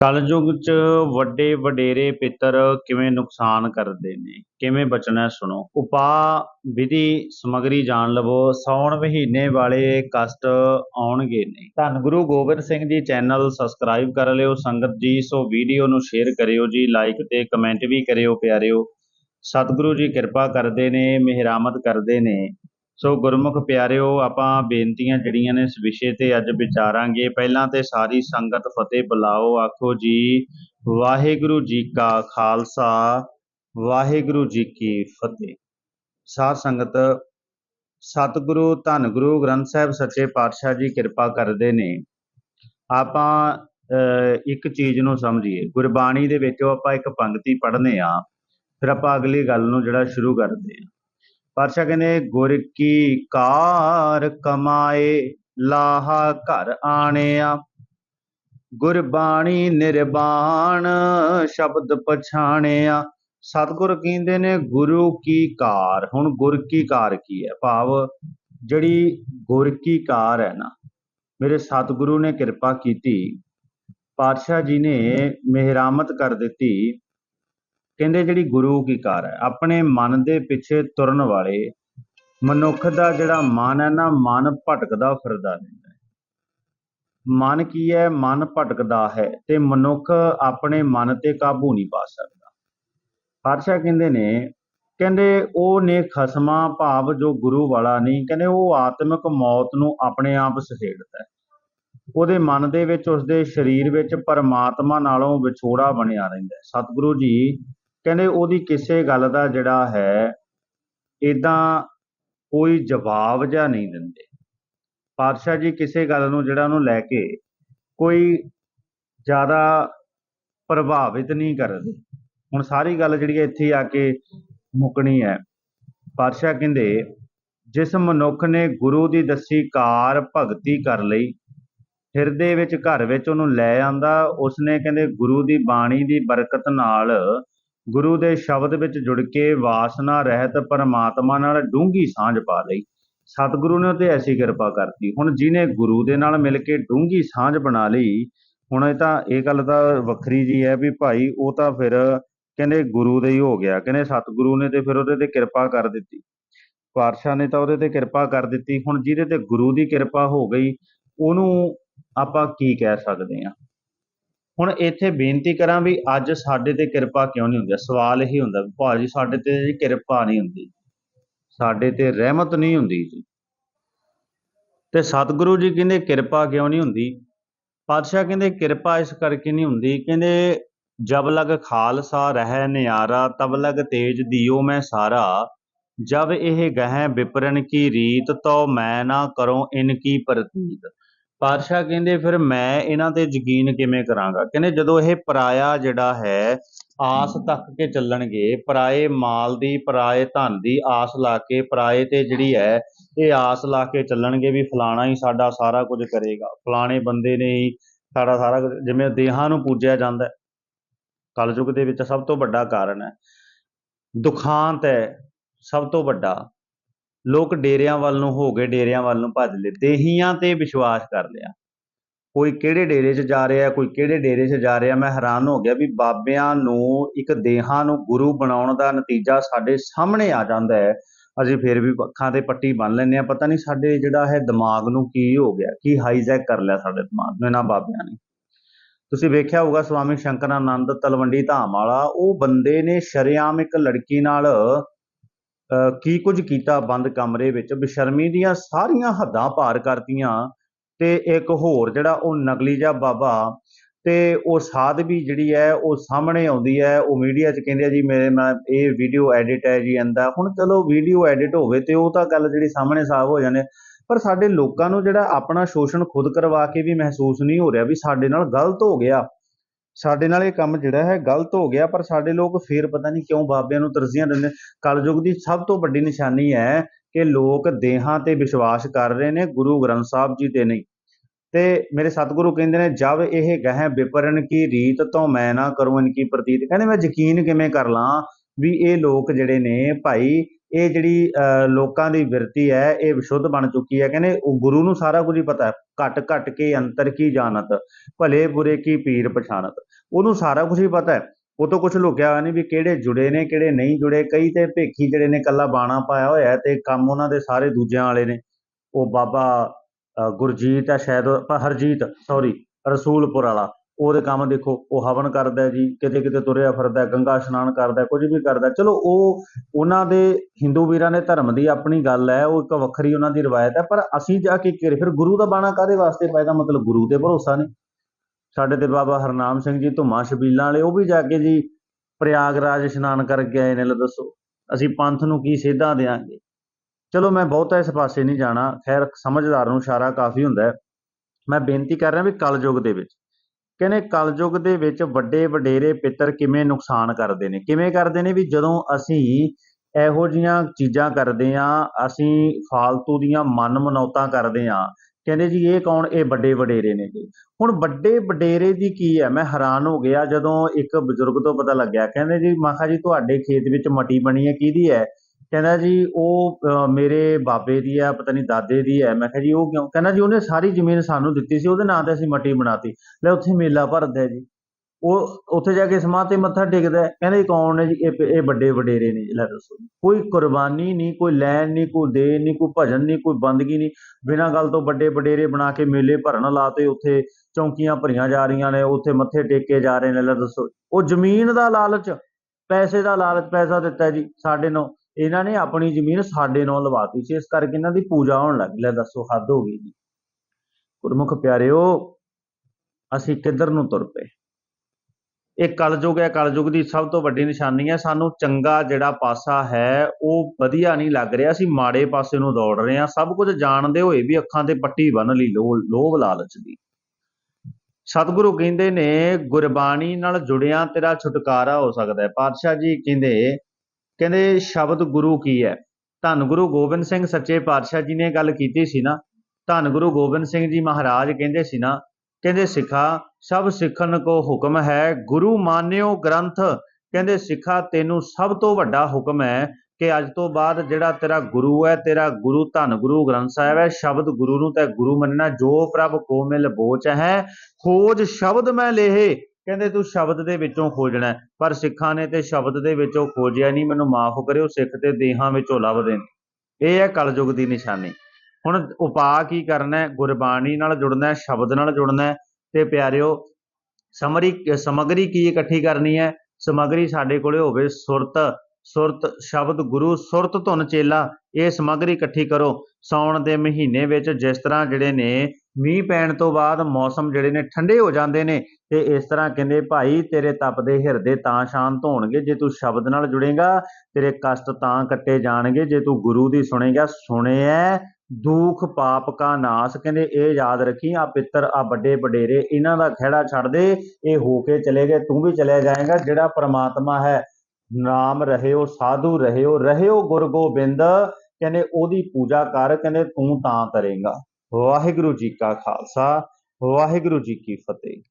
ਕਲਯੁਗ 'ਚ ਵੱਡੇ ਵਡੇਰੇ ਪਿੱਤਰ ਕਿਵੇਂ ਨੁਕਸਾਨ ਕਰਦੇ ਨੇ, ਕਿਵੇਂ ਬਚਣਾ ਸੁਣੋ। ਉਪਾਅ, ਵਿਧੀ, ਸਮਗਰੀ ਜਾਣ ਲਵੋ ਸਾਉਣ ਮਹੀਨੇ ਵਾਲੇ ਕਸ਼ਟ ਆਉਣਗੇ ਨੇ। ਧੰਨ ਗੁਰੂ ਗੋਬਿੰਦ ਸਿੰਘ ਜੀ ਚੈਨਲ ਸਬਸਕ੍ਰਾਈਬ ਕਰ ਲਿਓ, ਸੰਗਤ ਜੀ, ਸੋ ਵੀਡੀਓ ਨੂੰ ਸ਼ੇਅਰ ਕਰਿਓ ਜੀ ਲਾਈਕ ਤੇ ਕਮੈਂਟ ਵੀ ਕਰਿਓ ਪਿਆਰਿਓ। ਸਤਿਗੁਰੂ ਜੀ ਕਿਰਪਾ ਕਰਦੇ ਨੇ, ਮਿਹਰਾਮਤ ਕਰਦੇ ਨੇ। ਸੋ ਗੁਰਮੁਖ ਪਿਆਰਿਓ ਆਪਾਂ ਬੇਨਤੀਆਂ ਜਿਹੜੀਆਂ ਨੇ ਇਸ ਵਿਸ਼ੇ ਤੇ ਅੱਜ ਵਿਚਾਰਾਂਗੇ। ਪਹਿਲਾਂ ਤੇ ਸਾਰੀ ਸੰਗਤ ਫਤਿਹ ਬੁਲਾਓ। ਆਖੋ ਜੀ ਵਾਹਿਗੁਰੂ ਜੀ ਕਾ ਖਾਲਸਾ ਵਾਹਿਗੁਰੂ ਜੀ ਕੀ ਫਤਿਹ। ਸਾਧ ਸੰਗਤ ਸਤਿਗੁਰੂ ਧੰਨ ਗੁਰੂ ਗ੍ਰੰਥ ਸਾਹਿਬ ਸੱਚੇ ਪਾਤਸ਼ਾਹ ਜੀ ਕਿਰਪਾ ਕਰਦੇ ਨੇ। ਆਪਾਂ ਅਹ, ਇੱਕ ਚੀਜ਼ ਨੂੰ ਸਮਝੀਏ। ਗੁਰਬਾਣੀ ਦੇ ਵਿੱਚੋਂ ਆਪਾਂ ਇੱਕ ਪੰਕਤੀ ਪੜ੍ਹਨੇ ਆ ਫਿਰ ਆਪਾਂ ਅਗਲੀ ਗੱਲ ਨੂੰ ਜਿਹੜਾ ਸ਼ੁਰੂ ਕਰਦੇ ਆ। ਪਾਤਸ਼ਾਹ ਕਹਿੰਦੇ, ਗੁਰ ਕੀ ਕਾਰ ਕਮਾਏ, ਲਾਹਾ ਘਰ ਆਣਿਆ। ਗੁਰਬਾਣੀ ਨਿਰਬਾਣ ਸ਼ਬਦ ਪਛਾਣਿਆ। ਸਤਿਗੁਰ ਕਹਿੰਦੇ ਨੇ, ਗੁਰੂ ਕੀ ਕਾਰ? ਹੁਣ ਗੁਰ ਕੀ ਕਾਰ ਕੀ ਹੈ? ਭਾਵ ਜਿਹੜੀ ਗੁਰ ਕੀ ਕਾਰ ਹੈ ਨਾ, ਮੇਰੇ ਸਤਿਗੁਰੂ ਨੇ ਕਿਰਪਾ ਕੀਤੀ। ਪਾਤਸ਼ਾਹ ਜੀ ਨੇ ਮਿਹਰਾਮਤ ਕਰ ਦਿੱਤੀ। ਕਹਿੰਦੇ ਜਿਹੜੀ ਗੁਰੂ ਕੀ ਕਾਰ ਹੈ, ਆਪਣੇ ਮਨ ਦੇ ਪਿੱਛੇ ਤੁਰਨ ਵਾਲੇ ਮਨੁੱਖ ਦਾ ਜਿਹੜਾ ਮਨ ਹੈ ਨਾ, ਮਨ ਭਟਕਦਾ ਫਿਰਦਾ ਰਹਿੰਦਾ ਹੈ। ਮਨ ਕੀ ਹੈ? ਮਨ ਭਟਕਦਾ ਹੈ ਤੇ ਮਨੁੱਖ ਆਪਣੇ ਮਨ ਤੇ ਕਾਬੂ ਨਹੀਂ ਪਾ ਸਕਦਾ। ਪਾਤਸ਼ਾਹ ਕਹਿੰਦੇ ਨੇ, ਕਹਿੰਦੇ ਉਹ ਨੇ ਖਸਮਾ ਭਾਵ ਜੋ ਗੁਰੂ ਵਾਲਾ ਨਹੀਂ, ਕਹਿੰਦੇ ਉਹ ਆਤਮਿਕ ਮੌਤ ਨੂੰ ਆਪਣੇ ਆਪ ਸਹੇੜਦਾ ਉਹਦੇ ਮਨ ਦੇ ਵਿੱਚ, ਉਸਦੇ ਸਰੀਰ ਵਿੱਚ ਪਰਮਾਤਮਾ ਨਾਲੋਂ ਵਿਛੋੜਾ ਬਣਿਆ ਰਹਿੰਦਾ ਸਤਿਗੁਰੂ ਜੀ ਕਹਿੰਦੇ ਉਹਦੀ ਕਿਸੇ ਗੱਲ ਦਾ ਜਿਹੜਾ ਹੈ ਇਦਾਂ ਕੋਈ ਜਵਾਬ ਜਾਂ ਨਹੀਂ ਦਿੰਦੇ। ਪਾਤਸ਼ਾਹ ਜੀ ਕਿਸੇ ਗੱਲ ਨੂੰ ਜਿਹੜਾ ਉਹਨੂੰ ਲੈ ਕੇ ਕੋਈ ਜ਼ਿਆਦਾ ਪ੍ਰਭਾਵਿਤ ਨਹੀਂ ਕਰਦੇ। ਹੁਣ ਸਾਰੀ ਗੱਲ ਜਿਹੜੀ ਹੈ ਇੱਥੇ ਆ ਕੇ ਮੁੱਕਣੀ ਹੈ। ਪਾਤਸ਼ਾਹ ਕਹਿੰਦੇ, ਜਿਸ ਮਨੁੱਖ ਨੇ ਗੁਰੂ ਦੀ ਦੱਸੀ ਕਾਰ ਭਗਤੀ ਕਰ ਲਈ, ਹਿਰਦੇ ਵਿੱਚ ਘਰ ਵਿੱਚ ਉਹਨੂੰ ਲੈ ਆਂਦਾ, ਉਸਨੇ ਕਹਿੰਦੇ ਗੁਰੂ ਦੀ ਬਾਣੀ ਦੀ ਬਰਕਤ ਨਾਲ ਗੁਰੂ ਦੇ ਸ਼ਬਦ ਵਿੱਚ ਜੁੜ ਕੇ ਵਾਸਨਾ, ਰਹਿਤ, ਪਰਮਾਤਮਾ ਨਾਲ ਡੂੰਘੀ ਸਾਂਝ ਪਾ ਲਈ। ਸਤਿਗੁਰੂ ਨੇ ਤੇ ਐਸੀ ਕਿਰਪਾ ਕਰਤੀ। ਹੁਣ ਜਿਹਨੇ ਗੁਰੂ ਦੇ ਨਾਲ ਮਿਲ ਕੇ ਡੂੰਘੀ ਸਾਂਝ ਬਣਾ ਲਈ, ਹੁਣ ਇਹ ਤਾਂ, ਇਹ ਗੱਲ ਤਾਂ ਵੱਖਰੀ ਜੀ ਹੈ ਵੀ ਭਾਈ, ਉਹ ਤਾਂ ਫਿਰ ਕਹਿੰਦੇ ਗੁਰੂ ਦਾ ਹੀ ਹੋ ਗਿਆ। ਕਹਿੰਦੇ ਸਤਿਗੁਰੂ ਨੇ ਤੇ ਫਿਰ ਉਹਦੇ ਤੇ ਕਿਰਪਾ ਕਰ ਦਿੱਤੀ। ਪਾਤਸ਼ਾਹ ਨੇ ਤਾਂ ਉਹਦੇ ਤੇ ਕਿਰਪਾ ਕਰ ਦਿੱਤੀ। ਹੁਣ ਜਿਹਦੇ ਤੇ ਗੁਰੂ ਦੀ ਕਿਰਪਾ ਹੋ ਗਈ, ਉਹਨੂੰ ਆਪਾਂ ਕੀ ਕਹਿ ਸਕਦੇ ਹਾਂ? ਹੁਣ ਇੱਥੇ ਬੇਨਤੀ ਕਰਾਂ ਵੀ ਅੱਜ ਸਾਡੇ ਤੇ ਕਿਰਪਾ ਕਿਉਂ ਨਹੀਂ ਹੁੰਦੀ? ਸਵਾਲ ਇਹੀ ਹੁੰਦਾ ਭਾਜੀ, ਸਾਡੇ ਤੇ ਜੀ ਕਿਰਪਾ ਨਹੀਂ ਹੁੰਦੀ। ਸਾਡੇ ਤੇ ਰਹਿਮਤ ਨਹੀਂ ਹੁੰਦੀ ਜੀ। ਤੇ ਸਤਿਗੁਰੂ ਜੀ ਕਹਿੰਦੇ ਕਿਰਪਾ ਕਿਉਂ ਨਹੀਂ ਹੁੰਦੀ? ਪਾਤਸ਼ਾਹ ਕਹਿੰਦੇ ਕਿਰਪਾ ਇਸ ਕਰਕੇ ਨਹੀਂ ਹੁੰਦੀ, ਕਹਿੰਦੇ ਜਬ ਲਗ ਖਾਲਸਾ ਰਹਿ ਨਿਆਰਾ, ਤਬ ਲਗ ਤੇਜ ਦਿਓ ਮੈਂ ਸਾਰਾ। ਜਬ ਇਹ ਗਹਿ ਵਿਪਰਨ ਕੀ ਰੀਤ ਤੋ ਮੈਂ ਨਾ ਕਰੋ ਇਨ ਕੀ ਪ੍ਰਤੀਤ। ਪਾਤਸ਼ਾਹ ਕਹਿੰਦੇ, ਫਿਰ ਮੈਂ ਇਹਨਾਂ ਤੇ ਯਕੀਨ ਕਿਵੇਂ ਕਰਾਂਗਾ? ਕਹਿੰਦੇ, ਜਦੋਂ ਇਹ ਪਰਾਇਆ ਜਿਹੜਾ ਹੈ, ਆਸ ਤੱਕ ਕੇ ਚੱਲਣਗੇ, ਪਰਾਏ ਮਾਲ ਦੀ, ਪਰਾਏ ਧਨ ਦੀ ਆਸ ਲਾ ਕੇ, ਪਰਾਏ ਤੇ ਜਿਹੜੀ ਹੈ, ਇਹ ਆਸ ਲਾ ਕੇ ਚੱਲਣਗੇ ਵੀ ਫਲਾਣਾ ਹੀ ਸਾਡਾ ਸਾਰਾ ਕੁਝ ਕਰੇਗਾ। ਫਲਾਣੇ ਬੰਦੇ ਨੇ ਹੀ ਸਾਡਾ ਸਾਰਾ ਕੁਝ, ਜਿਵੇਂ ਦੇਹਾਂ ਨੂੰ ਪੂਜਿਆ ਜਾਂਦਾ ਹੈ। ਕਲਯੁਗ ਦੇ ਵਿੱਚ ਸਭ ਤੋਂ ਵੱਡਾ ਕਾਰਨ ਹੈ। ਦੁਖਾਂਤ ਹੈ ਸਭ ਤੋਂ ਵੱਡਾ। ਲੋਕ ਡੇਰਿਆਂ ਵੱਲ ਨੂੰ ਹੋ ਕੇ ਡੇਰਿਆਂ ਵੱਲ ਨੂੰ ਭੱਜ ਲਏ, ਦੇਹੀਆਂ ਤੇ ਵਿਸ਼ਵਾਸ ਕਰ ਲਿਆ। ਕੋਈ ਕਿਹੜੇ ਡੇਰੇ 'ਚ ਜਾ ਰਿਹਾ, ਕੋਈ ਕਿਹੜੇ ਡੇਰੇ 'ਚ ਜਾ ਰਿਹਾ, ਮੈਂ ਹੈਰਾਨ ਹੋ ਗਿਆ ਵੀ ਬਾਬਿਆਂ ਨੂੰ, ਇੱਕ ਦੇਹਾਂ ਨੂੰ ਗੁਰੂ ਬਣਾਉਣ ਦਾ ਨਤੀਜਾ ਸਾਡੇ ਸਾਹਮਣੇ ਆ ਜਾਂਦਾ ਹੈ। ਅਸੀਂ ਫਿਰ ਵੀ ਅੱਖਾਂ ਤੇ ਪੱਟੀ ਬੰਨ ਲੈਂਦੇ ਆ ਪਤਾ ਨਹੀਂ ਸਾਡੇ ਜਿਹੜਾ ਹੈ ਦਿਮਾਗ ਨੂੰ ਕੀ ਹੋ ਗਿਆ, ਕੀ ਹਾਈਜੈਕ ਕਰ ਲਿਆ ਸਾਡੇ ਦਿਮਾਗ ਨੂੰ, ਇਹਨਾਂ ਬਾਬਿਆਂ ਨੇ। ਤੁਸੀਂ ਵੇਖਿਆ ਹੋਊਗਾ ਸਵਾਮੀ ਸ਼ੰਕਰਾਨੰਦ ਤਲਵੰਡੀ ਧਾਮ ਵਾਲਾ, ਉਹ ਬੰਦੇ ਨੇ ਸ਼ਰੇਆਮ ਇੱਕ ਲੜਕੀ ਨਾਲ ਕੀ ਕੁਝ ਕੀਤਾ ਬੰਦ ਕਮਰੇ ਵਿੱਚ? ਬਸ਼ਰਮੀ ਦੀਆਂ ਸਾਰੀਆਂ ਹੱਦਾਂ ਪਾਰ ਕਰਤੀਆਂ ਤੇ ਇੱਕ ਹੋਰ ਜਿਹੜਾ ਉਹ ਨਕਲੀ ਜਿਹਾ ਬਾਬਾ ਤੇ ਉਹ ਸਾਧ ਵੀ ਜਿਹੜੀ ਹੈ ਉਹ ਸਾਹਮਣੇ ਆਉਂਦੀ ਹੈ। ਉਹ ਮੀਡੀਆ 'ਚ ਕਹਿੰਦੇ ਆ ਜੀ, ਮੇਰੇ ਮੈਂ ਇਹ ਵੀਡੀਓ ਐਡਿਟ ਹੈ ਜੀ ਇਹਦਾ ਹੁਣ ਚਲੋ ਵੀਡੀਓ ਐਡਿਟ ਹੋਵੇ ਤੇ ਉਹ ਤਾਂ ਗੱਲ ਜਿਹੜੀ ਸਾਹਮਣੇ ਸਾਫ਼ ਹੋ ਜਾਂਦੇ ਪਰ ਸਾਡੇ ਲੋਕਾਂ ਨੂੰ ਜਿਹੜਾ ਆਪਣਾ ਸ਼ੋਸ਼ਣ ਖੁਦ ਕਰਵਾ ਕੇ ਵੀ ਮਹਿਸੂਸ ਨਹੀਂ ਹੋ ਰਿਹਾ ਵੀ ਸਾਡੇ ਨਾਲ ਗਲਤ ਹੋ ਗਿਆ। ਸਾਡੇ ਨਾਲ ਇਹ ਕੰਮ ਜਿਹੜਾ ਹੈ ਗਲਤ ਹੋ ਗਿਆ, ਪਰ ਸਾਡੇ ਲੋਕ ਫੇਰ ਪਤਾ ਨਹੀਂ ਕਿਉਂ ਬਾਬਿਆਂ ਨੂੰ ਤਰਜੀਹਾਂ ਦਿੰਦੇ ਕਲਯੁਗ ਦੀ ਸਭ ਤੋਂ ਵੱਡੀ ਨਿਸ਼ਾਨੀ ਹੈ ਕਿ ਲੋਕ ਦੇਹਾਂ ਤੇ ਵਿਸ਼ਵਾਸ ਕਰ ਰਹੇ ਨੇ, ਗੁਰੂ ਗ੍ਰੰਥ ਸਾਹਿਬ ਜੀ ਤੇ ਨਹੀਂ। ਤੇ ਮੇਰੇ ਸਤਿਗੁਰੂ ਕਹਿੰਦੇ ਨੇ ਜਦ ਇਹ ਗਹਿ ਵਿਪਰਨ ਕੀ ਰੀਤ ਤੋਂ ਮੈਂ ਨਾ ਕਰੂੰ ਇਨਕੀ ਪ੍ਰਤੀਤ। ਕਹਿੰਦੇ ਮੈਂ ਯਕੀਨ ਕਿਵੇਂ ਕਰ ਲਾਂ ਵੀ ਇਹ ਲੋਕ ਜਿਹੜੇ ਨੇ ਭਾਈ, ਇਹ ਜਿਹੜੀ ਲੋਕਾਂ ਦੀ ਬਿਰਤੀ ਹੈ, ਇਹ ਵਿਸ਼ੁੱਧ ਬਣ ਚੁੱਕੀ ਹੈ। ਕਹਿੰਦੇ ਉਹ ਗੁਰੂ ਨੂੰ ਸਾਰਾ ਕੁਝ ਹੀ ਪਤਾ ਹੈ। ਘਟ ਘਟ ਕੇ ਅੰਤਰ ਕੀ ਜਾਣਤ, ਭਲੇ ਬੁਰੇ ਕੀ ਪੀਰ ਪਛਾਨਤ ਉਹਨੂੰ ਸਾਰਾ ਕੁਝ ਹੀ ਪਤਾ ਹੈ। ਉਹ ਤੋਂ ਕੁਝ ਲੁਕਿਆ ਹੋਇਆ ਨਹੀਂ ਵੀ ਕਿਹੜੇ ਜੁੜੇ ਨੇ ਕਿਹੜੇ ਨਹੀਂ ਜੁੜੇ। ਕਈ ਤੇ ਭੇਖੀ ਜਿਹੜੇ ਨੇ ਕੱਲਾ ਬਾਣਾ ਪਾਇਆ ਹੋਇਆ ਤੇ ਕੰਮ ਉਹਨਾਂ ਦੇ ਸਾਰੇ ਦੂਜਿਆਂ ਵਾਲੇ ਨੇ। ਉਹ ਬਾਬਾ ਗੁਰਜੀਤ ਹੈ ਸ਼ਾਇਦ ਹਰਜੀਤ ਸੌਰੀ ਰਸੂਲਪੁਰ ਵਾਲਾ। ਉਹਦੇ ਕੰਮ ਦੇਖੋ ਉਹ ਹਵਨ ਕਰਦਾ ਜੀ ਕਿਤੇ ਕਿਤੇ ਤੁਰਿਆ ਫਿਰਦਾ ਗੰਗਾ ਇਸ਼ਨਾਨ ਕਰਦਾ ਹੈ, ਕੁਝ ਵੀ ਕਰਦਾ। ਚਲੋ ਉਹ ਉਹਨਾਂ ਦੇ ਹਿੰਦੂ ਵੀਰਾਂ ਦੇ ਧਰਮ ਦੀ ਆਪਣੀ ਗੱਲ ਹੈ ਉਹ ਇੱਕ ਵੱਖਰੀ ਉਹਨਾਂ ਦੀ ਰਵਾਇਤ ਹੈ ਪਰ ਅਸੀਂ ਜਾ ਕੇ ਫਿਰ ਗੁਰੂ ਦਾ ਬਾਣਾ ਕਾਦੇ ਵਾਸਤੇ ਪਾਇਦਾ ਮਤਲਬ ਗੁਰੂ ਤੇ ਭਰੋਸਾ ਨਹੀਂ। ਸਾਡੇ ਤੇ ਬਾਬਾ ਹਰਨਾਮ ਸਿੰਘ ਜੀ ਧੁੰਮਾ ਛਬੀਲਾਂ ਵਾਲੇ, ਉਹ ਵੀ ਜਾ ਕੇ ਜੀ ਪ੍ਰਯਾਗਰਾਜ ਇਸ਼ਨਾਨ ਕਰਕੇ ਆਏ ਨੇ, ਲੈ ਦੱਸੋ, ਅਸੀਂ ਪੰਥ ਨੂੰ ਕੀ ਸੇਧਾਂ ਦੇਾਂਗੇ ਚਲੋ ਮੈਂ ਬਹੁਤਾ ਇਸ ਪਾਸੇ ਨਹੀਂ ਜਾਣਾ, ਖੈਰ ਸਮਝਦਾਰ ਨੂੰ ਇਸ਼ਾਰਾ ਕਾਫੀ ਹੁੰਦਾ ਹੈ। ਮੈਂ ਬੇਨਤੀ ਕਰ ਰਿਹਾ ਵੀ ਕਲਯੁਗ ਦੇ ਵਿੱਚ, ਕਹਿੰਦੇ ਕਲਯੁਗ ਦੇ ਵਿੱਚ ਵੱਡੇ ਵਡੇਰੇ ਪਿੱਤਰ ਕਿਵੇਂ ਨੁਕਸਾਨ ਕਰਦੇ ਨੇ? ਕਿਵੇਂ ਕਰਦੇ ਨੇ ਵੀ ਜਦੋਂ ਅਸੀਂ ਇਹੋ ਜੀਆਂ ਚੀਜ਼ਾਂ ਕਰਦੇ ਆ ਅਸੀਂ ਫਾਲਤੂ ਦੀਆਂ ਮਨ ਮਨੌਤਾਂ ਕਰਦੇ ਆ ਕਹਿੰਦੇ ਜੀ ਇਹ ਕੌਣ? ਇਹ ਵੱਡੇ ਵਡੇਰੇ ਨੇ ਜੀ। ਹੁਣ ਵੱਡੇ ਵਡੇਰੇ ਦੀ ਕੀ ਹੈ? ਮੈਂ ਹੈਰਾਨ ਹੋ ਗਿਆ ਜਦੋਂ ਇੱਕ ਬਜ਼ੁਰਗ ਤੋਂ ਪਤਾ ਲੱਗਿਆ। ਕਹਿੰਦੇ ਜੀ ਮਾਖਾ ਜੀ ਤੁਹਾਡੇ ਖੇਤ ਵਿੱਚ ਮਟੀ ਬਣੀ ਹੈ ਕਿਹਦੀ ਹੈ? ਕਹਿੰਦਾ ਜੀ ਉਹ ਅ, ਮੇਰੇ ਬਾਬੇ ਦੀ ਹੈ ਪਤਾ ਨਹੀਂ ਦਾਦੇ ਦੀ ਹੈ। ਮੈਂ ਕਿਹਾ ਜੀ ਉਹ ਕਿਉਂ? ਕਹਿੰਦਾ ਜੀ ਉਹਨੇ ਸਾਰੀ ਜ਼ਮੀਨ ਸਾਨੂੰ ਦਿੱਤੀ ਸੀ ਉਹਦੇ ਨਾਂ ਤੇ ਅਸੀਂ ਮਟੀ ਬਣਾਤੀ। ਲੈ ਉੱਥੇ ਮੇਲਾ ਭਰਦਾ ਜੀ। ਉਹ ਉੱਥੇ ਜਾ ਕੇ ਸਮਾਂ ਤੇ ਮੱਥਾ ਟੇਕਦਾ ਕਹਿੰਦੇ ਕੌਣ ਨੇ ਜੀ? ਇਹ ਇਹ ਵੱਡੇ ਵਡੇਰੇ ਨੇ ਲੈ ਦੱਸੋ। ਕੋਈ ਕੁਰਬਾਨੀ ਨਹੀਂ, ਕੋਈ ਲੈਣ ਨਹੀਂ, ਕੋਈ ਦੇਣ ਨਹੀਂ, ਕੋਈ ਭਜਨ ਨਹੀਂ, ਕੋਈ ਬੰਦਗੀ ਨਹੀਂ। ਬਿਨਾਂ ਗੱਲ ਤੋਂ ਵੱਡੇ ਵਡੇਰੇ ਬਣਾ ਕੇ ਮੇਲੇ ਭਰਨ ਲਾਤੇ, ਉੱਥੇ ਚੌਂਕੀਆਂ ਭਰੀਆਂ ਜਾ ਰਹੀਆਂ ਨੇ, ਉੱਥੇ ਮੱਥੇ ਟੇਕੇ ਜਾ ਰਹੇ ਨੇ, ਲੈ ਦੱਸੋ। ਉਹ ਜ਼ਮੀਨ ਦਾ ਲਾਲਚ, ਪੈਸੇ ਦਾ ਲਾਲਚ, ਪੈਸਾ ਦਿੱਤਾ ਜੀ, ਸਾਡੇ ਨੂੰ ਇਹਨਾਂ ਨੇ ਆਪਣੀ ਜ਼ਮੀਨ ਸਾਡੇ ਨਾਲ ਲਵਾਤੀ ਸੀ, ਇਸ ਕਰਕੇ ਇਹਨਾਂ ਦੀ ਪੂਜਾ ਹੋਣ ਲੱਗ ਲੈ ਦੱਸੋ, ਹੱਦ ਹੋ ਗਈ ਜੀ। ਗੁਰਮੁਖ ਪਿਆਰਿਓ, ਅਸੀਂ ਕਿੱਧਰ ਨੂੰ ਤੁਰ ਪਏ? ਇਹ ਕਲਯੁਗ ਹੈ, ਕਲਯੁਗ ਦੀ ਸਭ ਤੋਂ ਵੱਡੀ ਨਿਸ਼ਾਨੀ ਹੈ। ਸਾਨੂੰ ਚੰਗਾ ਜਿਹੜਾ ਪਾਸਾ ਹੈ, ਉਹ ਵਧੀਆ ਨਹੀਂ ਲੱਗ ਰਿਹਾ। ਅਸੀਂ ਮਾੜੇ ਪਾਸੇ ਨੂੰ ਦੌੜ ਰਹੇ ਹਾਂ। ਸਭ ਕੁਝ ਜਾਣਦੇ ਹੋਏ ਵੀ ਅੱਖਾਂ ਤੇ ਪੱਟੀ ਬੰਨ ਲਈ ਲੋਭ ਲੋਭ ਲਾਲਚ ਦੀ। ਸਤਿਗੁਰੂ ਕਹਿੰਦੇ ਨੇ, ਗੁਰਬਾਣੀ ਨਾਲ ਜੁੜਿਆ ਤੇਰਾ ਛੁਟਕਾਰਾ ਹੋ ਸਕਦਾ ਹੈ। ਪਾਤਸ਼ਾਹ ਜੀ ਕਹਿੰਦੇ ਕਹਿੰਦੇ ਸ਼ਬਦ ਗੁਰੂ ਕੀ ਹੈ? ਧੰਨ ਗੁਰੂ ਗੋਬਿੰਦ ਸਿੰਘ, ਸੱਚੇ ਪਾਤਸ਼ਾਹ ਜੀ ਨੇ ਗੱਲ ਕੀਤੀ ਸੀ ਨਾ। ਧੰਨ ਗੁਰੂ ਗੋਬਿੰਦ ਸਿੰਘ ਜੀ ਮਹਾਰਾਜ ਕਹਿੰਦੇ ਸੀ ਨਾ ਕਹਿੰਦੇ, ਸਿੱਖਾ, ਸਭ ਸਿੱਖਣ ਕੋ ਹੁਕਮ ਹੈ। ਗੁਰੂ ਮਾਨਿਓ ਗ੍ਰੰਥ। ਕਹਿੰਦੇ, ਸਿੱਖਾ, ਤੈਨੂੰ ਸਭ ਤੋਂ ਵੱਡਾ ਹੁਕਮ ਹੈ ਕਿ ਅੱਜ ਤੋਂ ਬਾਅਦ ਜਿਹੜਾ ਤੇਰਾ ਗੁਰੂ ਹੈ, ਤੇਰਾ ਗੁਰੂ ਧੰਨ ਗੁਰੂ ਗ੍ਰੰਥ ਸਾਹਿਬ ਹੈ, ਸ਼ਬਦ ਗੁਰੂ ਨੂੰ ਤੇ ਗੁਰੂ ਮੰਨਣਾ, ਜੋ ਪ੍ਰਭ ਕੋ ਮਿਲ ਬੋਚ ਹੈ, ਖੋਜ ਸ਼ਬਦ ਮੈਂ ਲੇਹੇ। ਕਹਿੰਦੇ, ਤੂੰ ਸ਼ਬਦ ਦੇ ਵਿੱਚੋਂ ਖੋਜਣਾ ਪਰ ਸਿੱਖਾਂ ਨੇ ਤੇ ਸ਼ਬਦ ਦੇ ਵਿੱਚੋਂ ਖੋਜਿਆ ਨਹੀਂ। ਮੈਨੂੰ ਮਾਫ ਕਰਿਓ, ਸਿੱਖ ਤੇ ਦੇਹਾਂ ਵਿੱਚੋਂ ਲੱਭਦੇ ਨੇ ਇਹ ਹੈ ਕਲਯੁਗ ਦੀ ਨਿਸ਼ਾਨੀ। ਹੁਣ ਉਪਾਅ ਕੀ ਕਰਨਾ ਹੈ? ਗੁਰਬਾਣੀ ਨਾਲ ਜੁੜਨਾ ਹੈ, ਸ਼ਬਦ ਨਾਲ ਜੁੜਨਾ ਹੈ ਤੇ ਪਿਆਰਿਓ, ਸਮਰੀ, ਸਮਗਰੀ ਕੀ ਇਕੱਠੀ ਕਰਨੀ ਹੈ? ਸਮਗਰੀ ਸਾਡੇ ਕੋਲੇ ਹੋਵੇ ਸੁਰਤ ਸੁਰਤ ਸ਼ਬਦ ਗੁਰੂ, ਸੁਰਤ ਧੁਨ ਚੇਲਾ, ਇਹ ਸਮਗਰੀ ਇਕੱਠੀ ਕਰੋ। ਸਾਉਣ ਦੇ ਮਹੀਨੇ ਵਿੱਚ ਜਿਸ ਤਰ੍ਹਾਂ ਜਿਹੜੇ ਨੇ, ਮੀਂਹ ਪੈਣ ਤੋਂ ਬਾਅਦ ਮੌਸਮ ਜਿਹੜੇ ਨੇ ਠੰਡੇ ਹੋ ਜਾਂਦੇ ਨੇ, ਤੇ ਇਸ ਤਰ੍ਹਾਂ ਕਹਿੰਦੇ, ਭਾਈ, ਤੇਰੇ ਤਪਦੇ ਹਿਰਦੇ ਤਾਂ ਸ਼ਾਂਤ ਹੋਣਗੇ, ਜੇ ਤੂੰ ਸ਼ਬਦ ਨਾਲ ਜੁੜੇਗਾ, ਤੇਰੇ ਕਸ਼ਟ ਤਾਂ ਕੱਟੇ ਜਾਣਗੇ, ਜੇ ਤੂੰ ਗੁਰੂ ਦੀ ਸੁਣੇਗਾ ਸੁਣਿਐ ਦੂਖ ਪਾਪ ਕਾ ਨਾਸ, ਕਹਿੰਦੇ ਇਹ ਯਾਦ ਰੱਖੀ ਆ ਪਿੱਤਰ ਆ ਵੱਡੇ ਵਡੇਰੇ, ਇਹਨਾਂ ਦਾ ਖਹਿੜਾ ਛੱਡ ਦੇ, ਇਹ ਹੋ ਕੇ ਚਲੇ ਗਏ, ਤੂੰ ਵੀ ਚਲੇ ਜਾਏਗਾ, ਜਿਹੜਾ ਪ੍ਰਮਾਤਮਾ ਹੈ, ਨਾਮ ਰਹਿਓ, ਸਾਧੂ ਰਹਿਓ ਰਹਿਓ ਗੁਰ ਗੋਬਿੰਦ, ਕਹਿੰਦੇ ਉਹਦੀ ਪੂਜਾ ਕਰ, ਕਹਿੰਦੇ ਤੂੰ ਤਾਂ ਤਰੇਗਾ ਵਾਹਿਗੁਰੂ ਜੀ ਕਾ ਖਾਲਸਾ, ਵਾਹਿਗੁਰੂ ਜੀ ਕੀ ਫਤਿਹ।